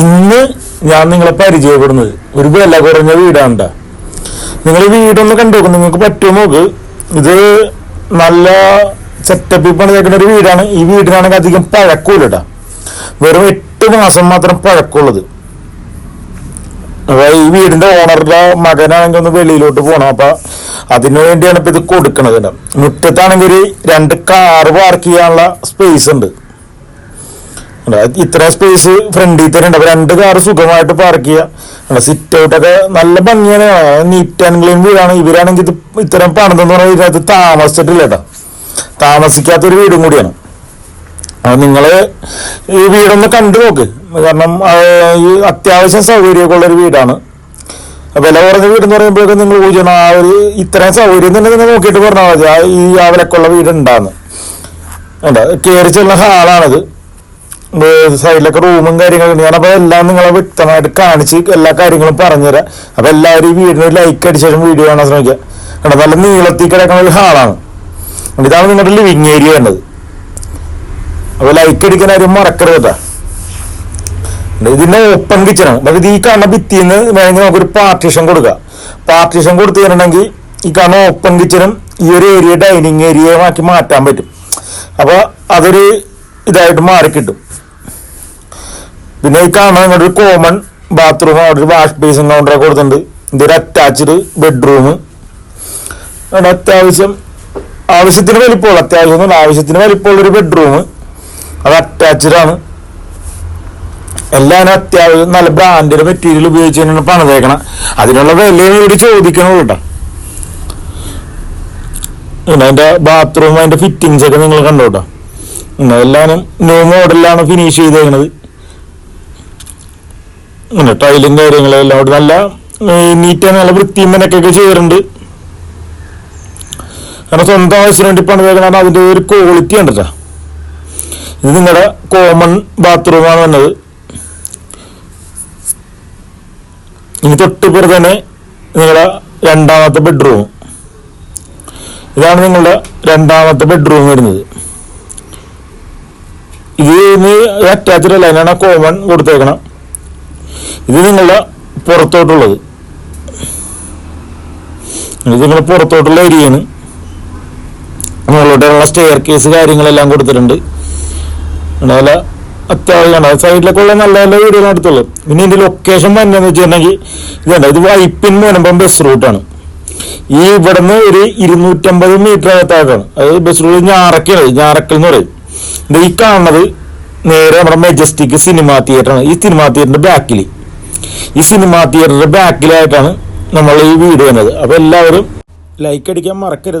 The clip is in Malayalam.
ഇന്ന് ഞാൻ നിങ്ങളെ പരിചയപ്പെടുന്നത്. ഒരു വില കുറഞ്ഞ വീടാണ്ട. നിങ്ങൾ വീടൊന്ന് കണ്ടു നിങ്ങൾക്ക് പറ്റുമോ ഇത് നല്ല സെറ്റപ്പിൽ പണിതേക്കുന്ന ഒരു വീടാണ്. ഈ വീടിനാണെങ്കിൽ അധികം പഴക്കൂല ട്ടാ. വെറും എട്ട് മാസം മാത്രം പഴക്കമുള്ളത്. അപ്പൊ ഈ വീടിന്റെ ഓണറുടെ മകനാണെങ്കിൽ ഒന്ന് വെളിയിലോട്ട് പോകണം അപ്പൊ അതിനു വേണ്ടിയാണ് ഇപ്പൊ ഇത് കൊടുക്കണത്. മുറ്റത്താണെങ്കിൽ ഒരു രണ്ട് കാറ് പാർക്ക് ചെയ്യാനുള്ള സ്പേസ് ഉണ്ട്. ഇത്ര സ്പേസ് ഫ്രണ്ടിൽ തന്നെ ഉണ്ട് അപ്പൊ രണ്ട് കാറ് സുഖമായിട്ട് പാർക്ക് ചെയ്യുക സിറ്റ് ഔട്ട് ഒക്കെ നല്ല ഭംഗിയാണ്. നീറ്റ് ആൻഡ് ക്ലീൻ വീടാണ് ഇവരാണെങ്കിൽ ഇത് ഇത്തരം പണിതെന്ന് പറഞ്ഞാൽ ഇതിനകത്ത് താമസിച്ചിട്ടില്ല കേട്ടോ. താമസിക്കാത്തൊരു വീടും കൂടിയാണ്. അപ്പൊ നിങ്ങൾ ഈ വീടൊന്ന് കണ്ടു നോക്ക്. കാരണം അത്യാവശ്യം സൗകര്യമൊക്കെ ഉള്ളൊരു വീടാണ്. വില കുറഞ്ഞ വീട് എന്ന് പറയുമ്പോഴേക്കും നിങ്ങൾ ഊഹിക്കണം ആ ഒരു ഇത്രയും സൗകര്യം തന്നെ നിങ്ങൾ നോക്കിയിട്ട് പറഞ്ഞാൽ മതി. ഈ ആ വിലക്കുള്ള വീട് ഉണ്ടാന്ന് കയറി ചെല്ലുന്ന ഹാളാണിത്. സൈഡിലൊക്കെ റൂമും കാര്യങ്ങളും ഞാൻ അപ്പൊ എല്ലാം നിങ്ങളെ വ്യക്തമായിട്ട് കാണിച്ച് എല്ലാ കാര്യങ്ങളും പറഞ്ഞുതരാം. അപ്പൊ എല്ലാവരും ഈ വീടിന് ലൈക്ക് അടിച്ച ശേഷം വീഡിയോ കാണാൻ ശ്രമിക്കുക. കണ്ടോ നല്ല നീളത്തിൽ കിടക്കുന്ന ഒരു ഹാളാണ് ഇതാണ് നിങ്ങളുടെ ലിവിങ് ഏരിയ വേണ്ടത് അപ്പൊ ലൈക്ക് അടിക്കാൻ ആരും മറക്കരുത് കേട്ടോ. ഇതിന്റെ ഓപ്പൺ കിച്ചണാണ് അതായത് ഈ കാണുന്ന ഭിത്തിന്ന് വേണമെങ്കിൽ നമുക്കൊരു പാർട്ടീഷൻ കൊടുക്കുക പാർട്ടീഷൻ കൊടുത്തു തരണമെങ്കിൽ ഈ കാണുന്ന ഓപ്പൺ കിച്ചണും ഈ ഒരു ഏരിയ ഡൈനിങ് ഏരിയയുമാക്കി മാറ്റാൻ പറ്റും. അപ്പൊ അതൊരു ഇതായിട്ട് മാറിക്കിട്ടും. പിന്നെ ഈ നിങ്ങളുടെ ഒരു കോമൺ ബാത്റൂം അവിടെ ഒരു വാഷ് ബേസിൻ കൗണ്ടറൊക്കെ കൊടുത്തിട്ടുണ്ട്. ഇതൊരു അറ്റാച്ച്ഡ് ബെഡ്റൂം അവിടെ അത്യാവശ്യം ആവശ്യത്തിന് വലിപ്പമുള്ള അത്യാവശ്യം ഒന്നുമില്ല, ആവശ്യത്തിന് വലിപ്പമുള്ള ഒരു ബെഡ്റൂം അത് അറ്റാച്ച്ഡ് ആണ്. എല്ലാവരും അത്യാവശ്യം നല്ല ബ്രാൻഡഡ് മെറ്റീരിയൽ ഉപയോഗിച്ച് തന്നെയാണ് പണിതേക്കണം. അതിനുള്ള വിലയും ഇവിടെ ചോദിക്കണുള്ളൂ കേട്ടോ. പിന്നെ അതിന്റെ ബാത്റൂം അതിന്റെ ഫിറ്റിങ്സ് ഒക്കെ നിങ്ങൾ കണ്ടോട്ടോ എല്ലാവരും ന്യൂ മോഡലിലാണ് ഫിനിഷ് ചെയ്തേക്കണത്. പിന്നെ ടൈലും കാര്യങ്ങളും എല്ലാം അവിടെ നല്ല നീറ്റ് നല്ല വൃത്തിയും മെനക്കൊക്കെ ചെയ്യാറുണ്ട് കാരണം സ്വന്തം ആവശ്യത്തിന് വേണ്ടി പണിതേക്കണം അതിന്റെ ഒരു ക്വാളിറ്റി ഉണ്ട് ഇത് നിങ്ങളുടെ കോമൺ ബാത്റൂമാണ് വന്നത്. ഇനി തൊട്ടിപ്പുറം തന്നെ നിങ്ങളുടെ രണ്ടാമത്തെ ബെഡ്റൂം ഇതാണ് നിങ്ങളുടെ രണ്ടാമത്തെ ബെഡ്റൂം വരുന്നത്. ഇത് അറ്റാച്ച്ഡ് അല്ല അതിനാണ് കോമൺ കൊടുത്തേക്കണം. ഇത് നിങ്ങളുടെ പുറത്തോട്ടുള്ളത്. ഇത് നിങ്ങളുടെ പുറത്തോട്ടുള്ള ഏരിയയാണ്. മുകളിലോട്ടുള്ള സ്റ്റെയർ കേസ് കാര്യങ്ങളെല്ലാം കൊടുത്തിട്ടുണ്ട്. നല്ല അത്യാവശ്യമാണ്. സൈഡിലൊക്കെ ഉള്ള നല്ല നല്ല വീടുകൾ അടുത്തുള്ളത്. പിന്നെ ഇതിന്റെ ലൊക്കേഷൻ വന്നതെന്ന് വെച്ചിട്ടുണ്ടെങ്കിൽ ഇതുണ്ട് ഇത് വൈപ്പിൻ വരുമ്പം ബസ് റൂട്ടാണ് ഈ ഇവിടുന്ന് ഒരു ഇരുന്നൂറ്റമ്പത് മീറ്റർ അകത്തായിട്ടാണ് അത് ബസ് റൂട്ട് ഞാറക്കലാണ്. ഞാറക്കൽ എന്ന് പറയും. ഈ കാണുന്നത് നേരെ നമ്മുടെ മെജസ്റ്റിക് സിനിമാ തിയേറ്ററാണ് ഈ സിനിമാ തിയേറ്ററിന്റെ ബാക്കിൽ ഈ സിനിമാ തിയേറ്ററിന്റെ ബാക്കിലായിട്ടാണ് നമ്മൾ ഈ വീട് വന്നത് അപ്പൊ എല്ലാവരും ലൈക്ക് അടിക്കാൻ മറക്കരുത്.